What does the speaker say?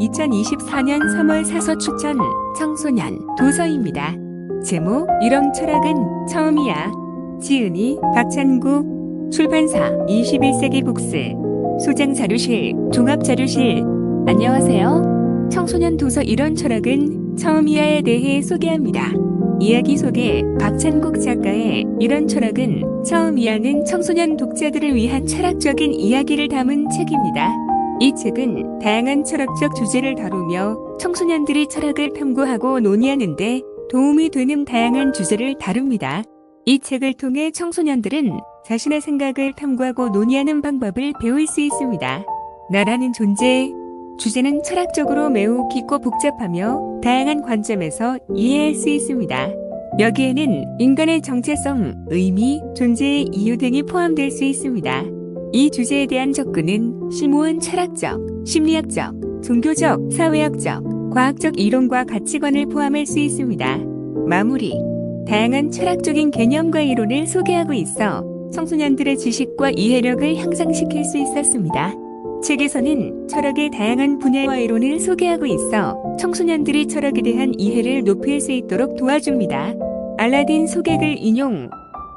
2024년 3월 사서 추천 청소년 도서입니다. 제목 이런 철학은 처음이야. 지은이 박찬국 출판사 21세기 북스 소장 자료실 종합 자료실 안녕하세요. 청소년 도서 이런 철학은 처음이야에 대해 소개합니다. 이야기 속에 박찬국 작가의 이런 철학은 처음이야는 청소년 독자들을 위한 철학적인 이야기를 담은 책입니다. 이 책은 다양한 철학적 주제를 다루며 청소년들이 철학을 탐구하고 논의하는 데 도움이 되는 다양한 주제를 다룹니다. 이 책을 통해 청소년들은 자신의 생각을 탐구하고 논의하는 방법을 배울 수 있습니다. 나라는 존재, 주제는 철학적으로 매우 깊고 복잡하며 다양한 관점에서 이해할 수 있습니다. 여기에는 인간의 정체성, 의미, 존재의 이유 등이 포함될 수 있습니다. 이 주제에 대한 접근은 심오한 철학적, 심리학적, 종교적, 사회학적, 과학적 이론과 가치관을 포함할 수 있습니다. 마무리. 다양한 철학적인 개념과 이론을 소개하고 있어 청소년들의 지식과 이해력을 향상시킬 수 있었습니다. 책에서는 철학의 다양한 분야와 이론을 소개하고 있어 청소년들이 철학에 대한 이해를 높일 수 있도록 도와줍니다. 알라딘 소개글 인용